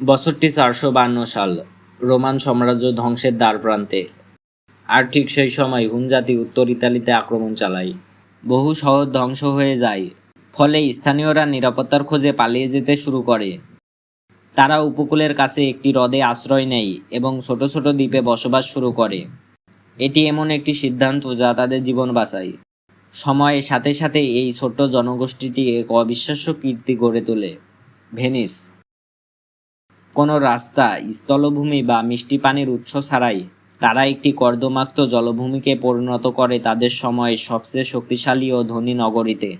বছরটি চারশো বান্ন সাল, রোমান সাম্রাজ্য ধ্বংসের দ্বার প্রান্তে। আর ঠিক সেই সময় হুন জাতি উত্তর ইতালিতে আক্রমণ চালায়। বহু শহর ধ্বংস হয়ে যায়, ফলে স্থানীয়রা নিরাপত্তার খোঁজে পালিয়ে যেতে শুরু করে। তারা উপকূলের কাছে একটি হ্রদে আশ্রয় নেয় এবং ছোট ছোট দ্বীপে বসবাস শুরু করে। এটি এমন একটি সিদ্ধান্ত যা তাদের জীবন বাঁচায়। সময়ের সাথে সাথে এই ছোট্ট জনগোষ্ঠীটি এক অবিশ্বাস্য কীর্তি গড়ে তোলে। ভেনিস কোনো রাস্তা, স্থলভূমি বা মিষ্টি পানির উৎস ছাড়াই তারা একটি কর্দমাক্ত জলভূমিকে পরিণত করে তাদের সময়ের সবচেয়ে শক্তিশালী ও ধনী নগরীতে।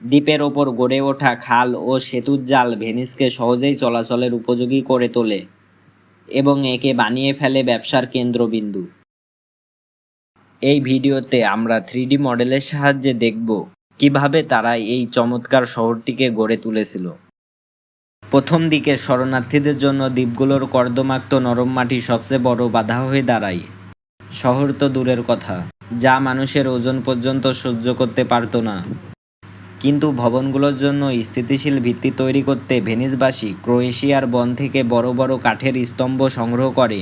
দ্বীপের ওপর গড়ে ওঠা খাল ও সেতুর জাল ভেনিসকে সহজেই চলাচলের উপযোগী করে তোলে এবং একে বানিয়ে ফেলে ব্যবসার কেন্দ্রবিন্দু। এই ভিডিওতে আমরা থ্রিডি মডেলের সাহায্যে দেখব কীভাবে তারা এই চমৎকার শহরটিকে গড়ে তুলেছিল। প্রথম দিকে শরণার্থীদের জন্য দ্বীপগুলোর কর্দমাক্ত নরম মাটি সবচেয়ে বড় বাধা হয়ে দাঁড়ায়। শহর তো দূরের কথা, যা মানুষের ওজন পর্যন্ত সহ্য করতে পারতো না। কিন্তু ভবনগুলোর জন্য স্থিতিশীল ভিত্তি তৈরি করতে ভেনিসবাসী ক্রোয়েশিয়ার বন থেকে বড় বড় কাঠের স্তম্ভ সংগ্রহ করে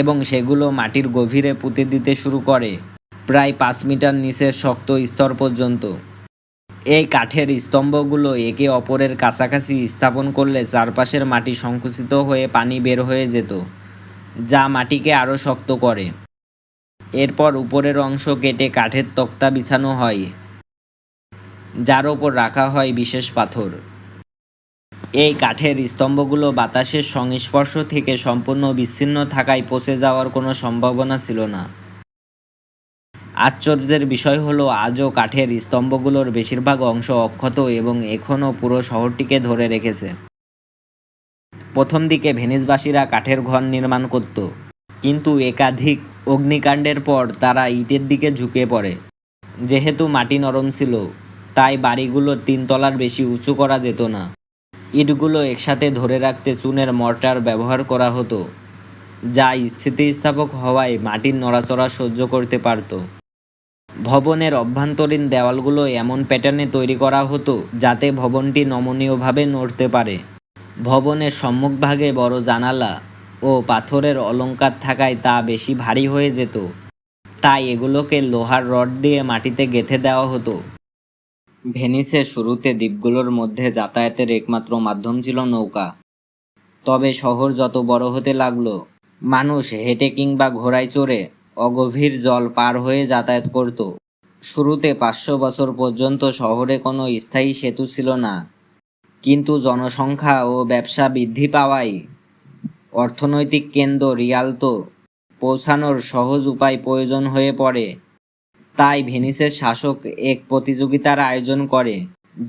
এবং সেগুলো মাটির গভীরে পুঁতে দিতে শুরু করে, প্রায় পাঁচ মিটার নিচের শক্ত স্তর পর্যন্ত। এই কাঠের স্তম্ভগুলো একে অপরের কাছাকাছি স্থাপন করলে চারপাশের মাটি সংকুচিত হয়ে পানি বের হয়ে যেত, যা মাটিকে আরও শক্ত করে। এরপর উপরের অংশ কেটে কাঠের তক্তা বিছানো হয়, যার ওপর রাখা হয় বিশেষ পাথর। এই কাঠের স্তম্ভগুলো বাতাসের সংস্পর্শ থেকে সম্পূর্ণ বিচ্ছিন্ন থাকায় পচে যাওয়ার কোনো সম্ভাবনা ছিল না। আশ্চর্যের বিষয় হলো, আজও কাঠের স্তম্ভগুলোর বেশিরভাগ অংশ অক্ষত এবং এখনও পুরো শহরটিকে ধরে রেখেছে। প্রথম দিকে ভেনিসবাসীরা কাঠের ঘর নির্মাণ করত, কিন্তু একাধিক অগ্নিকাণ্ডের পর তারা ইটের দিকে ঝুঁকে পড়ে। যেহেতু মাটি নরম ছিল, তাই বাড়িগুলোর তিনতলার বেশি উঁচু করা যেত না। ইটগুলো একসাথে ধরে রাখতে চুনের মর্টার ব্যবহার করা হতো, যা স্থিতিস্থাপক হওয়ায় মাটির নড়াচড়া সহ্য করতে পারত। ভবনের অভ্যন্তরীণ দেওয়ালগুলো এমন প্যাটার্নে তৈরি করা হতো যাতে ভবনটি নমনীয়ভাবে নড়তে পারে। ভবনের সম্মুখভাগে বড় জানালা ও পাথরের অলঙ্কার থাকায় তা বেশি ভারী হয়ে যেত। তাই এগুলোকে লোহার রড দিয়ে মাটিতে গেঁথে দেওয়া হতো। ভেনিসের শুরুতে দ্বীপগুলোর মধ্যে যাতায়াতের একমাত্র মাধ্যম ছিল নৌকা। তবে শহর যত বড় হতে লাগল, মানুষ হেঁটে কিংবা ঘোড়ায় চড়ে অগভীর জল পার হয়ে যাতায়াত করত। শুরুতে পাঁচশো বছর পর্যন্ত শহরে কোনো স্থায়ী সেতু ছিল না। কিন্তু জনসংখ্যা ও ব্যবসা বৃদ্ধি পাওয়ায় অর্থনৈতিক কেন্দ্র রিয়ালতো পৌঁছানোর সহজ উপায় প্রয়োজন হয়ে পড়ে। তাই ভেনিসের শাসক এক প্রতিযোগিতার আয়োজন করে,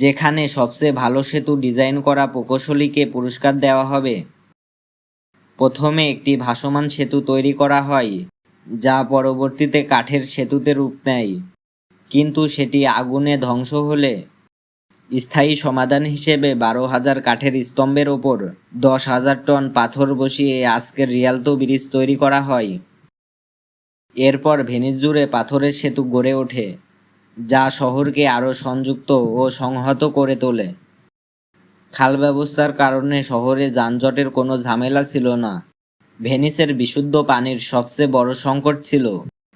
যেখানে সবচেয়ে ভালো সেতু ডিজাইন করা প্রকৌশলীকে পুরস্কার দেওয়া হবে। প্রথমে একটি ভাসমান সেতু তৈরি করা হয়। যা পরবর্তীতে কাঠের সেতুতে রূপ নেয়। কিন্তু সেটি আগুনে ধ্বংস হলে স্থায়ী সমাধান হিসেবে বারো হাজার কাঠের স্তম্ভের ওপর দশ হাজার টন পাথর বসিয়ে আজকের রিয়ালতো ব্রিজ তৈরি করা হয়। এরপর ভেনিস জুড়ে পাথরের সেতু গড়ে ওঠে, যা শহরকে আরও সংযুক্ত ও সংহত করে তোলে। খাল ব্যবস্থার কারণে শহরে যানজটের কোনো ঝামেলা ছিল না। ভেনিসের বিশুদ্ধ পানির সবচেয়ে বড় সংকট ছিল।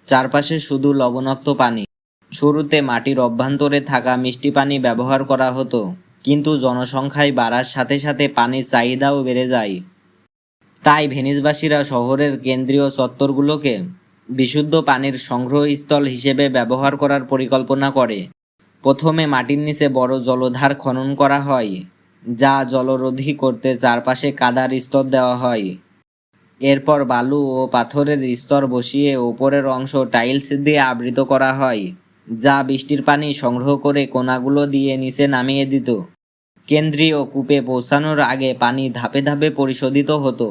চারপাশে শুধু লবণাক্ত পানি। শুরুতে মাটির অভ্যন্তরে থাকা মিষ্টি পানি ব্যবহার করা হতো, কিন্তু জনসংখ্যায় বাড়ার সাথে সাথে পানির চাহিদাও বেড়ে যায়। তাই ভেনিসবাসীরা শহরের কেন্দ্রীয় চত্বরগুলোকে বিশুদ্ধ পানির সংগ্রহস্থল হিসেবে ব্যবহার করার পরিকল্পনা করে। প্রথমে মাটির নিচে বড় জলধার খনন করা হয়, যা জলরোধী করতে চারপাশে কাদার স্তর দেওয়া হয়। এরপর বালু ও পাথরের স্তর বসিয়ে ওপরের অংশ টাইলস দিয়ে আবৃত করা হয়, যা বৃষ্টির পানি সংগ্রহ করে কোনাগুলো দিয়ে নিচে নামিয়ে দিত। কেন্দ্রীয় কূপে পৌঁছানোর আগে পানি ধাপে ধাপে পরিশোধিত হতো।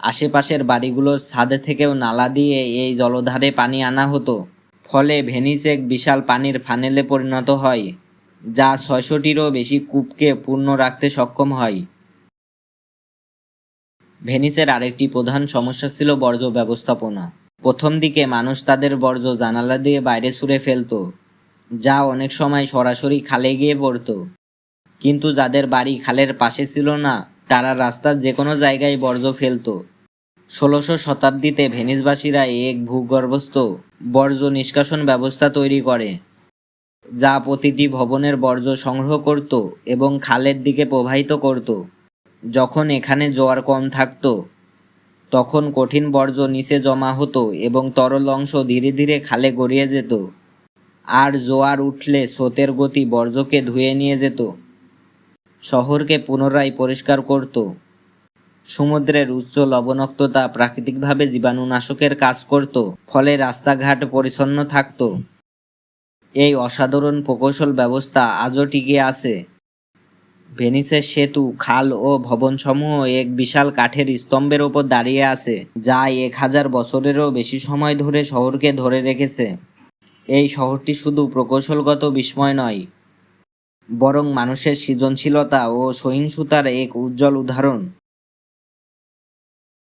আশেপাশের বাড়িগুলোর ছাদে থেকেও নালা দিয়ে এই জলধারে পানি আনা হতো, ফলে ভেনিস এক বিশাল পানির ফানেলে পরিণত হয়, যা ছয়শটিরও বেশি কূপকে পূর্ণ রাখতে সক্ষম হয়। ভেনিসের আরেকটি প্রধান সমস্যা ছিল বর্জ্য ব্যবস্থাপনা। প্রথম দিকে মানুষ তাদের বর্জ্য জানালা দিয়ে বাইরে ছুঁড়ে ফেলতো, যা অনেক সময় সরাসরি খালে গিয়ে পড়তো। কিন্তু যাদের বাড়ি খালের পাশে ছিল না, তারা রাস্তার যে কোনো জায়গায় বর্জ্য ফেলতো। ষোলোশো শতাব্দীতে ভেনিসবাসীরা এক ভূগর্ভস্থ বর্জ্য নিষ্কাশন ব্যবস্থা তৈরি করে, যা প্রতিটি ভবনের বর্জ্য সংগ্রহ করত এবং খালের দিকে প্রবাহিত করত। যখন এখানে জোয়ার কম থাকতো, তখন কঠিন বর্জ্য নিচে জমা হতো এবং তরল অংশ ধীরে ধীরে খালে গড়িয়ে যেত। আর জোয়ার উঠলে স্রোতের গতি বর্জ্যকে ধুয়ে নিয়ে যেত। শহরকে পুনরায় পরিষ্কার করত। সমুদ্রের উচ্চ লবণাক্ততা প্রাকৃতিকভাবে জীবাণুনাশকের কাজ করত, ফলে রাস্তাঘাট পরিচ্ছন্ন থাকত। এই অসাধারণ প্রকৌশল ব্যবস্থা আজও টিকে আছে। ভেনিসের সেতু, খাল ও ভবনসমূহ এক বিশাল কাঠের স্তম্ভের ওপর দাঁড়িয়ে আছে, যা এক হাজার বছরেরও বেশি সময় ধরে শহরকে ধরে রেখেছে। এই শহরটি শুধু প্রকৌশলগত বিস্ময় নয়, বরং মানুষের সৃজনশীলতা ও সহিংসতার এক উজ্জ্বল উদাহরণ।